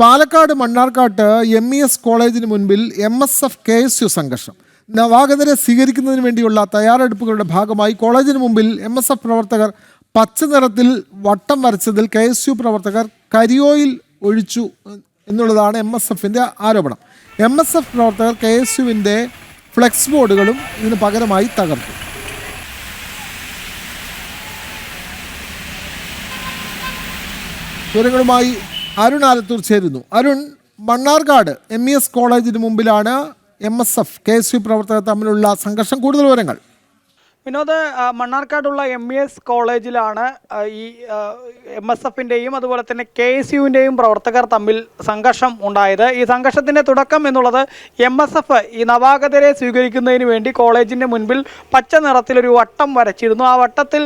Palakkad Mannarkkad M E S കോളേജിന് മുൻപിൽ M S F K S U സംഘർഷം. നവാഗതരെ സ്വീകരിക്കുന്നതിന് വേണ്ടിയുള്ള തയ്യാറെടുപ്പുകളുടെ ഭാഗമായി കോളേജിന് മുമ്പിൽ എം എസ് എഫ് പ്രവർത്തകർ പച്ച നിറത്തിൽ വട്ടം വരച്ചതിൽ കെ എസ് യു പ്രവർത്തകർ കരിയോയിൽ ഒഴിച്ചു എന്നുള്ളതാണ് എം എസ് എഫിന്റെ ആരോപണം. എം എസ് എഫ് പ്രവർത്തകർ കെ എസ് യുവിന്റെ ഫ്ലെക്സ് ബോർഡുകളും ഇതിന് പകരമായി തകർത്തു. വിവരങ്ങളുമായി അരുൺ ആലത്തൂർ ചേരുന്നു. Arun Mannarkkad M E S കോളേജിന് മുമ്പിലാണ് M S F K S U പ്രവർത്തകർ തമ്മിലുള്ള സംഘർഷം. കൂടുതൽ വിവരങ്ങൾ. വിനോദ് മണ്ണാർക്കാടുള്ള എം ഇ എസ് കോളേജിലാണ് ഈ എം എസ് എഫിന്റെയും അതുപോലെ തന്നെ കെ എസ് യുവിന്റെയും പ്രവർത്തകർ തമ്മിൽ സംഘർഷം ഉണ്ടായത്. ഈ സംഘർഷത്തിന്റെ തുടക്കം എന്നുള്ളത് എം എസ് എഫ് ഈ നവാഗതരെ സ്വീകരിക്കുന്നതിന് വേണ്ടി കോളേജിന്റെ മുൻപിൽ പച്ച നിറത്തിലൊരു വട്ടം വരച്ചിരുന്നു. ആ വട്ടത്തിൽ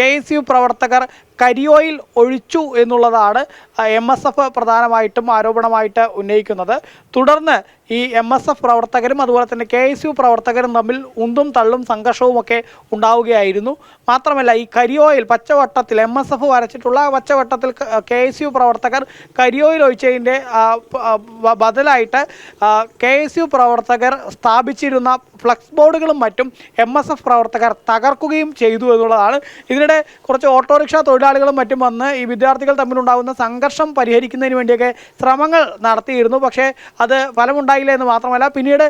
കെ എസ് യു പ്രവർത്തകർ കരിയോയിൽ ഒഴിച്ചു എന്നുള്ളതാണ് എം എസ് എഫ് പ്രധാനമായിട്ടും ആരോപണമായിട്ട് ഉന്നയിക്കുന്നത്. തുടർന്ന് ഈ എം എസ് എഫ് പ്രവർത്തകരും അതുപോലെ തന്നെ കെ എസ് യു പ്രവർത്തകരും തമ്മിൽ ഉന്തും തള്ളും സംഘർഷവും ഒക്കെ ഉണ്ടാവുകയായിരുന്നു. മാത്രമല്ല ഈ കരിയോയിൽ പച്ചവട്ടത്തിൽ എം എസ് എഫ് വരച്ചിട്ടുള്ള ആ പച്ചവട്ടത്തിൽ കെ എസ് യു പ്രവർത്തകർ കരിയോയിൽ ഒഴിച്ചതിന്റെ ബദലായിട്ട് കെ എസ് യു പ്രവർത്തകർ സ്ഥാപിച്ചിരുന്ന ഫ്ലക്സ് ബോർഡുകളും മറ്റും എം എസ് എഫ് പ്രവർത്തകർ തകർക്കുകയും ചെയ്തു എന്നുള്ളതാണ്. ഇതിനിടെ കുറച്ച് ഓട്ടോറിക്ഷ തൊഴിലാളികളും മറ്റും വന്ന് ഈ വിദ്യാർത്ഥികൾ തമ്മിലുണ്ടാകുന്ന സംഘർഷം പരിഹരിക്കുന്നതിന് വേണ്ടിയൊക്കെ ശ്രമങ്ങൾ നടത്തിയിരുന്നു. പക്ഷേ അത് ഫലമുണ്ടായില്ല എന്ന് മാത്രമല്ല പിന്നീട്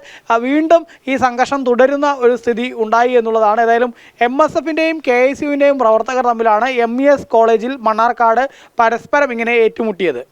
വീണ്ടും ഈ സംഘർഷം തുടരുന്ന ഒരു സ്ഥിതി ഉണ്ടായി എന്നുള്ളതാണ്. ഏതായാലും എം എസ് എഫിന്റെയും കെ എസ് യുവിന്റെയും പ്രവർത്തകർ തമ്മിലാണ് എം ഇ എസ് കോളേജിൽ മണ്ണാർക്കാട് പരസ്പരം ഇങ്ങനെ ഏറ്റുമുട്ടിയത്.